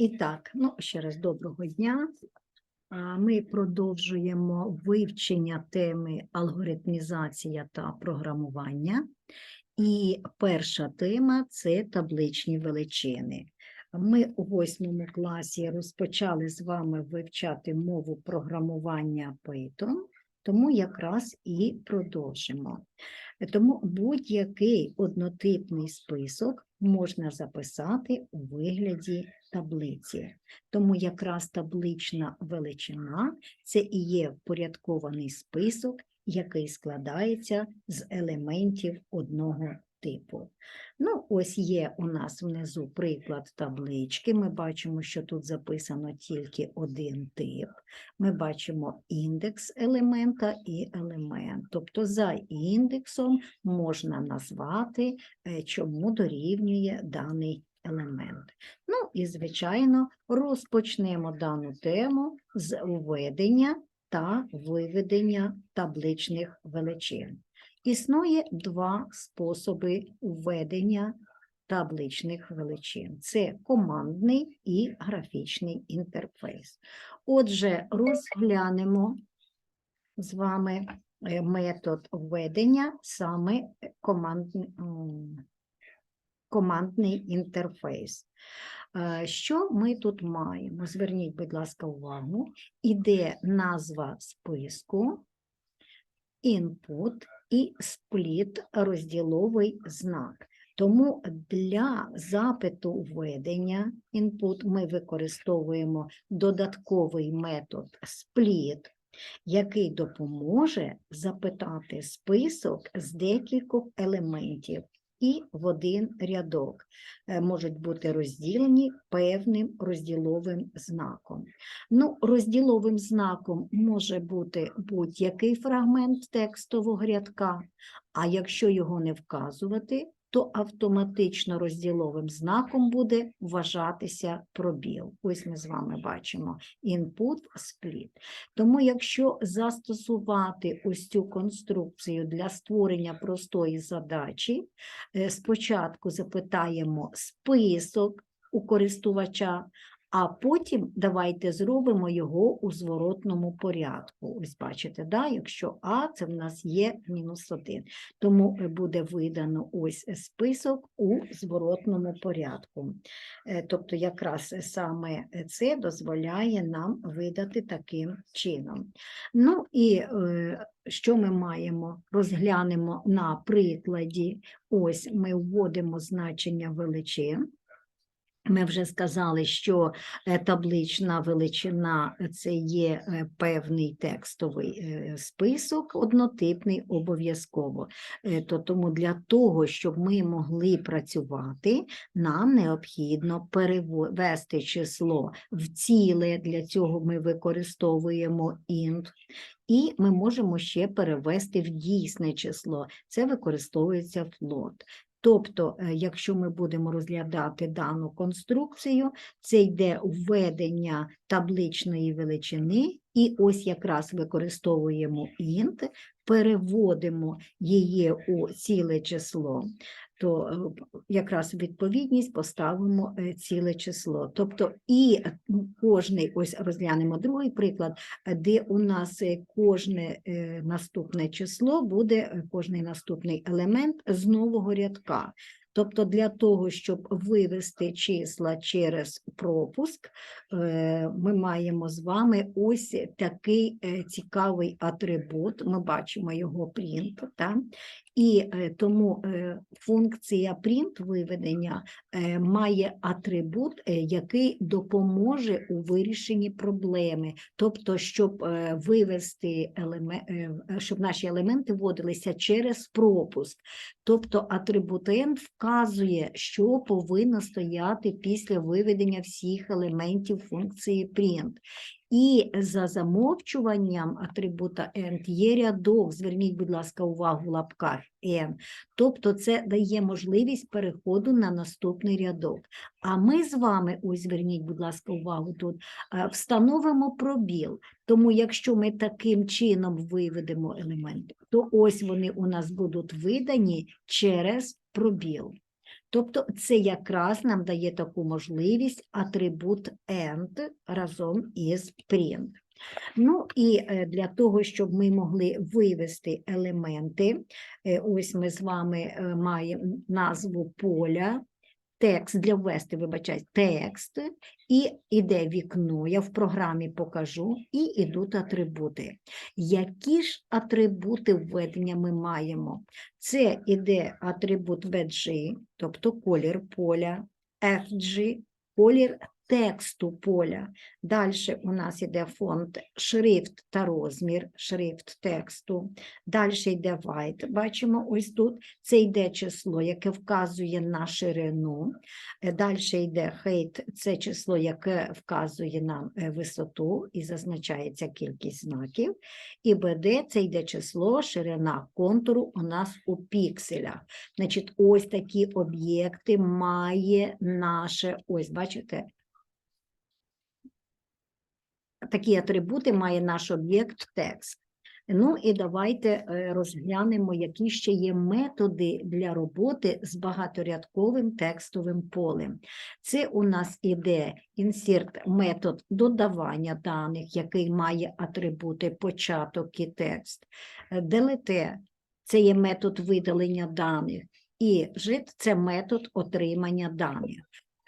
І так, ну ще раз доброго дня. Ми продовжуємо вивчення теми алгоритмізація та програмування. І перша тема це табличні величини. Ми у восьмому класі розпочали з вами вивчати мову програмування Python, тому якраз і продовжимо. Тому будь-який однотипний список можна записати у вигляді таблиці. Тому якраз таблична величина це і є впорядкований список, який складається з елементів одного типу. Ну, ось є у нас внизу приклад таблички. Ми бачимо, що тут записано тільки один тип. Ми бачимо індекс елемента і елемент. Тобто за індексом можна назвати, е, чому дорівнює даний елемент. Ну і, звичайно, розпочнемо дану тему з введення та виведення табличних величин. Існує два способи введення табличних величин: це командний і графічний інтерфейс. Отже, розглянемо з вами е, метод введення саме командний, командний інтерфейс. Е, Що ми тут маємо? Зверніть, будь ласка, увагу. Іде назва списку, input і спліт розділовий знак. Тому для запиту введення input ми використовуємо додатковий метод split, який допоможе запитати список з декількох елементів і в один рядок. Е, Можуть бути розділені певним розділовим знаком. Ну, розділовим знаком може бути будь-який фрагмент текстового рядка, а якщо його не вказувати, то автоматично розділовим знаком буде вважатися пробіл. Ось ми з вами бачимо input split. Тому якщо застосувати ось цю конструкцію для створення простої задачі, е, спочатку запитаємо список у користувача, а потім давайте зробимо його у зворотному порядку. Ось бачите, да? якщо А, це в нас є мінус 1. Тому буде видано ось список у зворотному порядку. Е, Тобто якраз саме це дозволяє нам видати таким чином. Ну і е, що ми маємо? Розглянемо на прикладі. Ось ми вводимо значення величин. Ми вже сказали, що е, таблична величина е, це є е, певний текстовий список, однотипний обов'язково. То тому для того, щоб ми могли працювати, нам необхідно перевести число в ціле. Для цього ми використовуємо int. І ми можемо ще перевести в дійсне число. Це використовується float. Тобто, е, якщо ми будемо розглядати дану конструкцію, це йде введення табличної величини, і ось якраз використовуємо int, переводимо її у ціле число, то е, якраз відповідність поставимо е, ціле число. Тобто і кожний, ось розглянемо другий приклад, е, де у нас кожне наступне число буде, кожний наступний елемент з нового рядка. Тобто для того, щоб вивести числа через пропуск, е, ми маємо з вами ось такий е, цікавий атрибут. Ми бачимо його принт. та? І е, тому е, функція print виведення е, має атрибут, який допоможе у вирішенні проблеми. Тобто, щоб вивести елеме- е, щоб наші елементи вводилися через пропуск. Тобто атрибут n вказує, що повинно стояти після виведення всіх елементів функції print. І за замовчуванням атрибута end є рядок, зверніть, будь ласка, увагу в лапках n. Тобто це дає можливість переходу на наступний рядок. А ми з вами, ось зверніть, будь ласка, увагу тут, е, встановимо пробіл. Тому якщо ми таким чином виведемо елементи, то ось вони у нас будуть видані через пробіл. Тобто це якраз нам дає таку можливість атрибут AND разом із print. Ну і е, для того, щоб ми могли вивести елементи, е, ось ми з вами е, маємо назву поля, текст для ввести, вибачай, текст, і іде вікно, я в програмі покажу, і йдуть атрибути. Які ж атрибути введення ми маємо? Це іде атрибут VG, тобто колір поля, FG, колір тексту поля. Далі у нас йде фонд шрифт та розмір, шрифт тексту. Далі йде white, бачимо ось тут. Це йде число, яке вказує на ширину. Далі йде height, це число, яке вказує нам е, висоту і зазначається кількість знаків. І BD це йде число, ширина контуру у нас у пікселях. Значить, ось такі об'єкти має наше, ось бачите, такі атрибути має наш об'єкт текст. Ну і давайте е, розглянемо, які ще є методи для роботи з багаторядковим текстовим полем. Це у нас іде insert метод додавання даних, який має атрибути початок і текст. Delete – це є метод видалення даних, і JIT – це метод отримання даних.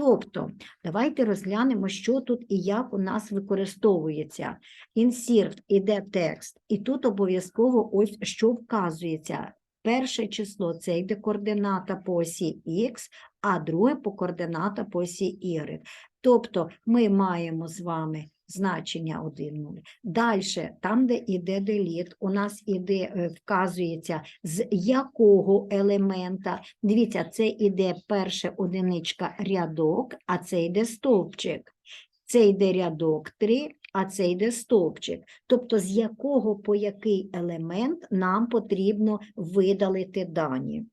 Тобто, давайте розглянемо, що тут і як у нас використовується. Insert іде текст, і тут обов'язково ось що вказується. Перше число це йде координата по осі Х, а друге по координата по осі Y. Тобто ми маємо з вами значення 1, 0. Далі, там, де йде delete, у нас іде, е, вказується, з якого елемента. Дивіться, це йде перша одиничка рядок, а це йде стовпчик. Це йде рядок 3, а це йде стовпчик. Тобто, з якого по який елемент нам потрібно видалити дані.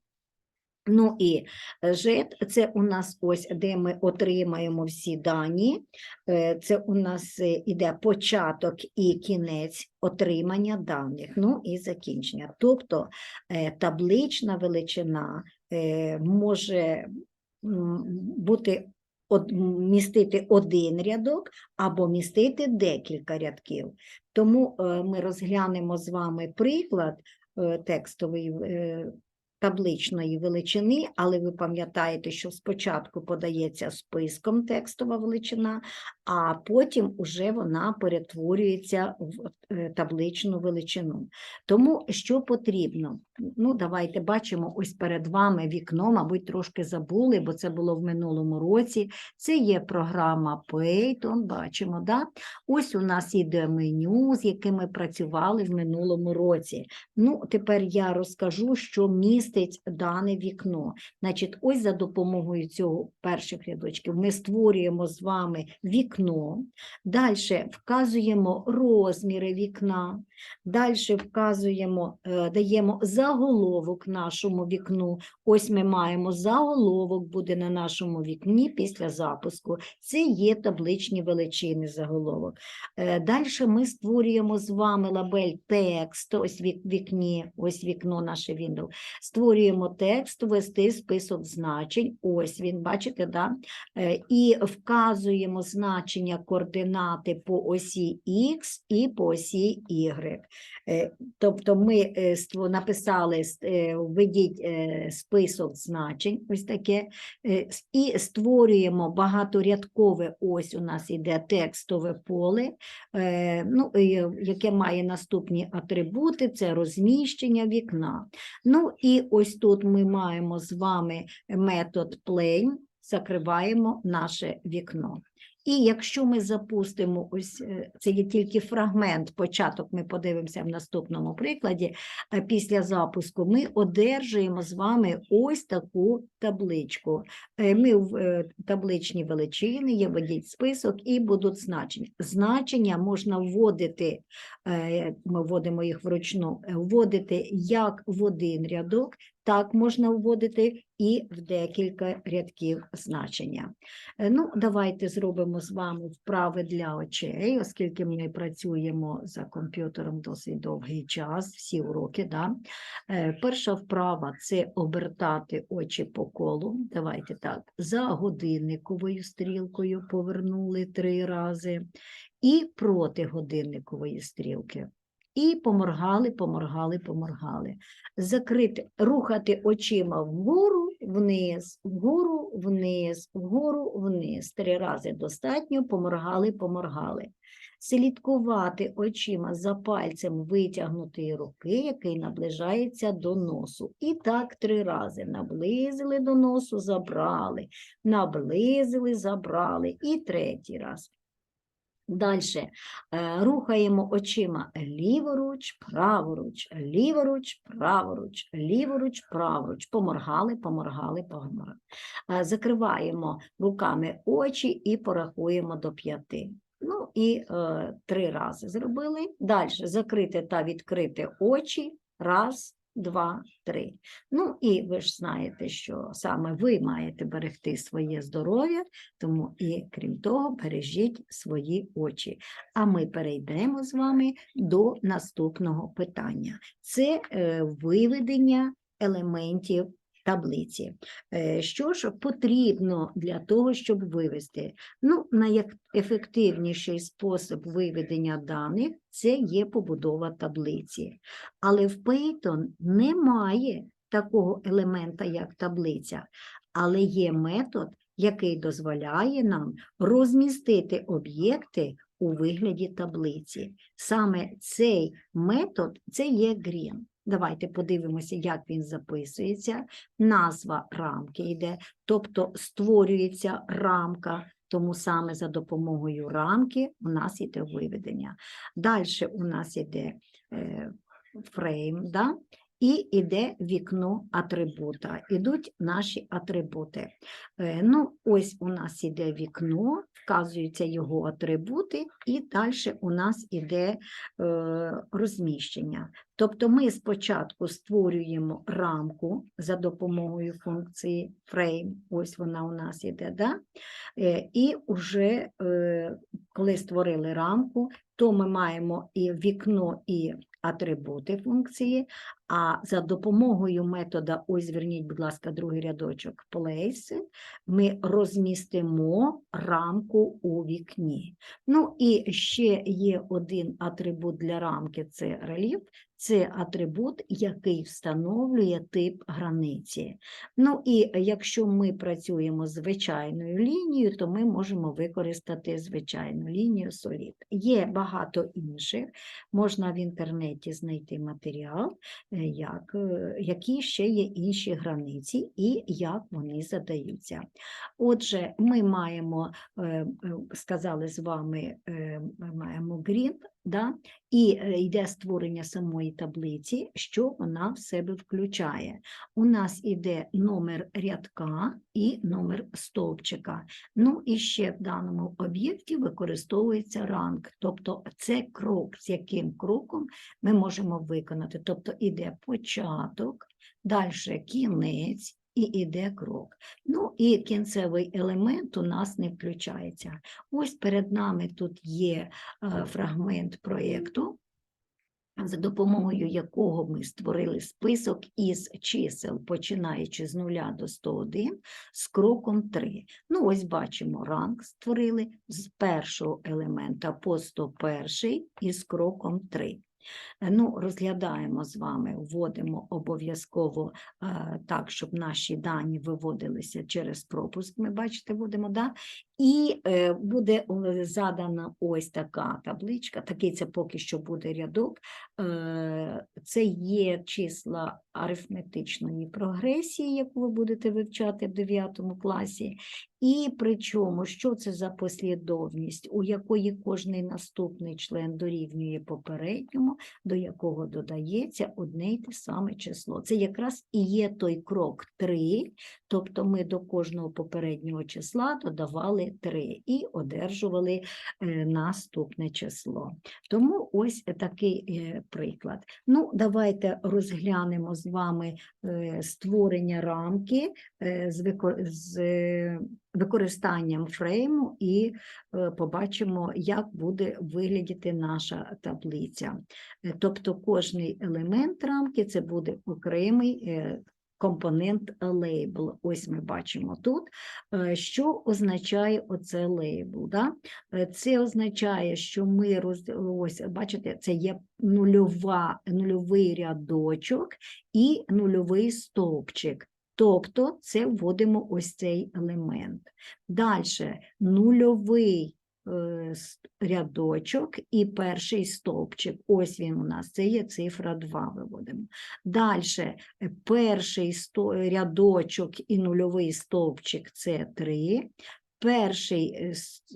Ну і JET – це у нас ось, де ми отримаємо всі дані. Е, Це у нас е, іде початок і кінець отримання даних, ну і закінчення. Тобто е, таблична величина е, може бути містити один рядок або містити декілька рядків. Тому е, ми розглянемо з вами приклад е, текстовий е, табличної величини, але ви пам'ятаєте, що спочатку подається списком текстова величина, а потім уже вона перетворюється в е, табличну величину. Тому що потрібно? Ну, давайте бачимо ось перед вами вікно, мабуть, трошки забули, бо це було в минулому році. Це є програма Python, бачимо, да? Ось у нас іде меню, з яким ми працювали в минулому році. Ну, тепер я розкажу, що містить дане вікно. Значить, ось за допомогою цього перших рядочків ми створюємо з вами вікно, далі вказуємо розміри вікна, далі вказуємо, е, даємо заголовок нашому вікну. Ось ми маємо заголовок буде на нашому вікні після запуску. Це є табличні величини заголовок. Далі ми створюємо з вами лабель текст, ось вікні, ось вікно наше Windows. Створюємо текст, ввести список значень. Ось він, бачите, да? Е, і вказуємо значення координати по осі X і по осі Y. Е, Тобто ми е, написали, е, введіть список значень, ось таке, і створюємо багаторядкове, ось у нас іде текстове поле, ну, яке має наступні атрибути, це розміщення вікна. Ну і ось тут ми маємо з вами метод plain, закриваємо наше вікно. І якщо ми запустимо, ось е, це є тільки фрагмент, початок ми подивимося в наступному прикладі, після запуску ми одержуємо з вами ось таку табличку. Е, Ми в е, табличні величини, є введіть список і будуть значення. Значення можна вводити, ми вводимо їх вручну, вводити як в один рядок, так можна вводити і в декілька рядків значення. Е, Ну, давайте зробимо з вами вправи для очей, оскільки ми працюємо за комп'ютером досить довгий час, всі уроки. Да? Е, Перша вправа це обертати очі по колу. Давайте так, за годинниковою стрілкою повернули три рази, і проти годинникової стрілки. І поморгали, поморгали, поморгали. Закрити, рухати очима вгору, вниз, вгору, вниз, вгору, вниз. Три рази достатньо, поморгали, поморгали. Слідкувати очима за пальцем витягнутої руки, який наближається до носу. І так три рази. Наблизили до носу, забрали, наблизили, забрали. І третій раз. Далі рухаємо очима ліворуч, праворуч, ліворуч, праворуч, ліворуч, праворуч. Поморгали, поморгали, поморгали. Е, Закриваємо руками очі і порахуємо до п'яти. Ну і е, три рази зробили. Далі закрити та відкрити очі. Раз, два, три. Ну і ви ж знаєте, що саме ви маєте берегти своє здоров'я, тому і крім того, бережіть свої очі. А ми перейдемо з вами до наступного питання: це е, виведення елементів таблиці. Е, Що ж потрібно для того, щоб вивести? Ну, найефективніший спосіб виведення даних це є побудова таблиці. Але в Python немає такого елемента, як таблиця, але є метод, який дозволяє нам розмістити об'єкти у вигляді таблиці. Саме цей метод це є Green. Давайте подивимося, як він записується. Назва рамки йде, тобто створюється рамка, тому саме за допомогою рамки у нас йде виведення. Далі у нас йде е, фрейм, да? І йде вікно атрибута. Ідуть наші атрибути. Е, Ну, ось у нас іде вікно, вказуються його атрибути, і далі у нас іде е, розміщення. Тобто ми спочатку створюємо рамку за допомогою функції frame, ось вона у нас іде, да? Е, і вже коли створили рамку, то ми маємо і вікно, і атрибути функції, а за допомогою метода, ось зверніть, будь ласка, другий рядочок place, ми розмістимо рамку у вікні. Ну і ще є один атрибут для рамки це рельєф, це атрибут, який встановлює тип границі. Ну і якщо ми працюємо з звичайною лінією, то ми можемо використати звичайну лінію Solid. Є багато інших, можна в інтернеті знайти матеріал, е, як, е, які ще є інші границі і як вони задаються. Отже, ми маємо, е, сказали з вами, маємо grid, да? і е, йде створення самої таблиці, що вона в себе включає. У нас іде номер рядка і номер стовпчика. Ну і ще в даному об'єкті використовується ранг, тобто це крок, з яким кроком ми можемо виконати. Тобто іде початок, далі кінець. І іде крок. Ну і кінцевий елемент у нас не включається. Ось перед нами тут є е, фрагмент проєкту, за допомогою якого ми створили список із чисел, починаючи з 0 до 101, з кроком 3. Ну, ось бачимо, ранг створили з першого елемента по 101 із кроком 3. Е, Ну, розглядаємо з вами, вводимо обов'язково е, так, щоб наші дані виводилися через пропуск. Ми бачите, будемо, да? І е, буде задана ось така табличка, такий це поки що буде рядок. Це є числа арифметичної прогресії, яку ви будете вивчати в 9 класі. І причому, що це за послідовність, у якої кожний наступний член дорівнює попередньому, до якого додається одне й те саме число. Це якраз і є той крок 3, тобто ми до кожного попереднього числа додавали 3 і одержували е, наступне число. Тому ось такий е, приклад. Ну, давайте розглянемо з вами е, створення рамки з, використанням фрейму і е, побачимо, як буде виглядіти наша таблиця. Е, Тобто кожний елемент рамки це буде окремий е, компонент лейбл. Ось ми бачимо тут, що означає оце лейбл. Да? Це означає, що ми роз... ось, бачите, це є нульова, нульовий рядочок і нульовий стовпчик. Тобто це вводимо ось цей елемент. Далі нульовий е, рядочок і перший стовпчик. Ось він у нас, це є цифра 2 виводимо. Далі перший рядочок і нульовий стовпчик це 3. Перший е,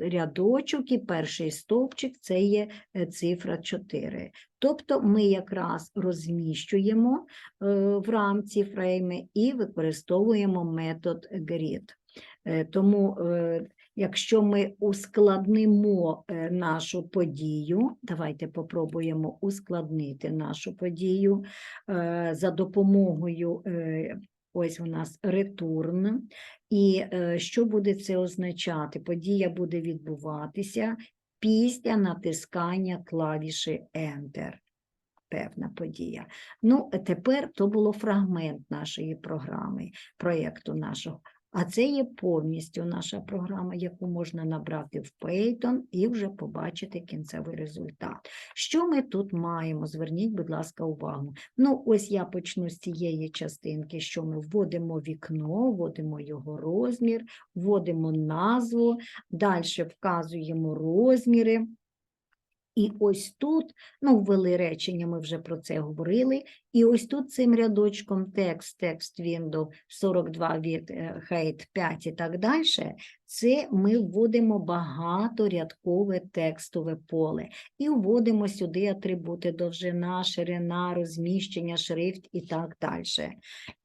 рядочок і перший стовпчик це є е, цифра 4. Тобто ми якраз розміщуємо е, в рамці фрейми і використовуємо метод grid. Тому, якщо ми ускладнимо нашу подію, давайте попробуємо ускладнити нашу подію за допомогою. Ось у нас ретурн. І е, що буде це означати? Подія буде відбуватися після натискання клавіші Enter. Певна подія. Ну, тепер то було фрагмент нашої програми, проєкту нашого. А це є повністю наша програма, яку можна набрати в Python і вже побачити кінцевий результат. Що ми тут маємо? Зверніть, будь ласка, увагу. Ну, ось я почну з цієї частинки, що ми вводимо вікно, вводимо його розмір, вводимо назву, далі вказуємо розміри. І ось тут, ну, ввели речення, ми вже про це говорили. І ось тут цим рядочком текст, текст Windows 42 від Hate height 5 і так далі, це ми вводимо багаторядкове текстове поле. І вводимо сюди атрибути довжина, ширина, розміщення, шрифт і так далі.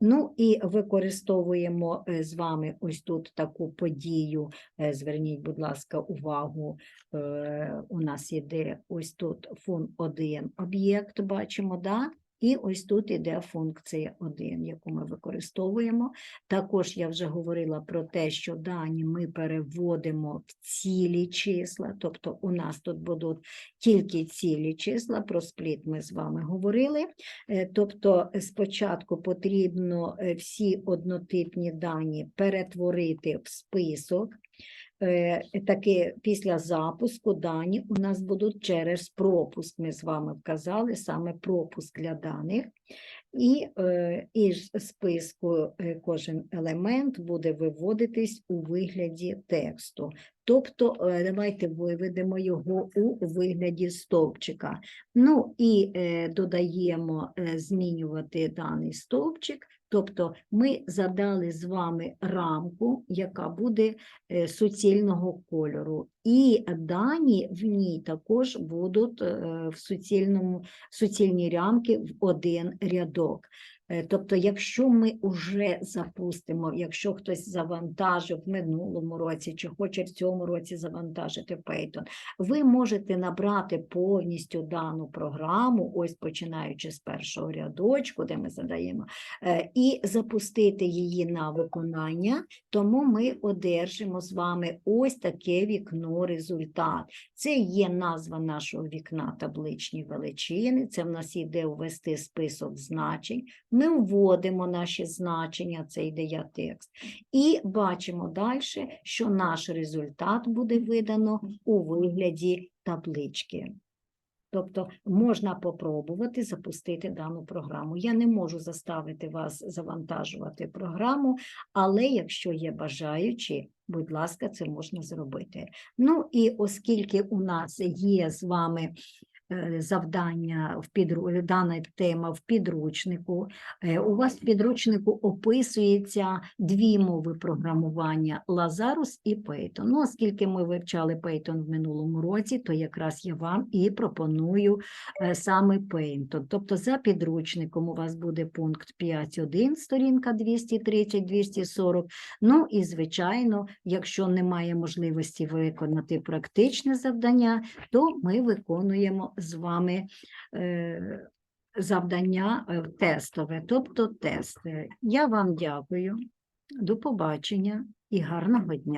Ну і використовуємо е, з вами ось тут таку подію. Е, Зверніть, будь ласка, увагу. е, У нас іде ось тут фун 1 об'єкт, бачимо, да? І ось тут іде функція 1, яку ми використовуємо. Також я вже говорила про те, що дані ми переводимо в цілі числа, тобто у нас тут будуть тільки цілі числа, про спліт ми з вами говорили. Е, Тобто спочатку потрібно е, всі однотипні дані перетворити в список. Е, Таки після запуску дані у нас будуть через пропуск. Ми з вами вказали саме пропуск для даних. І е, із списку е, кожен елемент буде виводитись у вигляді тексту. Тобто, е, давайте виведемо його у вигляді стовпчика. Ну і е, додаємо е, змінювати даний стовпчик. Тобто ми задали з вами рамку, яка буде суцільного кольору, і дані в ній також будуть в суцільному, суцільні рамки в один рядок. Е, Тобто, якщо ми вже запустимо, якщо хтось завантажив в минулому році чи хоче в цьому році завантажити Python, ви можете набрати повністю дану програму, ось починаючи з першого рядочку, де ми задаємо, е, і запустити її на виконання, тому ми одержимо з вами ось таке вікно результат. Це є назва нашого вікна табличні величини, це в нас іде ввести список значень. Ми вводимо наші значення, це йде і бачимо далі, що наш результат буде видано у вигляді таблички. Тобто можна попробувати запустити дану програму. Я не можу заставити вас завантажувати програму, але якщо є бажаючі, будь ласка, це можна зробити. Ну і оскільки у нас є з вами завдання в підру... дана тема в підручнику. Е, У вас в підручнику описується дві мови програмування Lazarus і Python. Ну, оскільки ми вивчали Python в минулому році, то якраз я вам і пропоную е, саме Python. Тобто за підручником у вас буде пункт 5.1, сторінка 230-240. Ну і, звичайно, якщо немає можливості виконати практичне завдання, то ми виконуємо з вами е, завдання е, тестове, тобто тести. Я вам дякую. До побачення і гарного дня.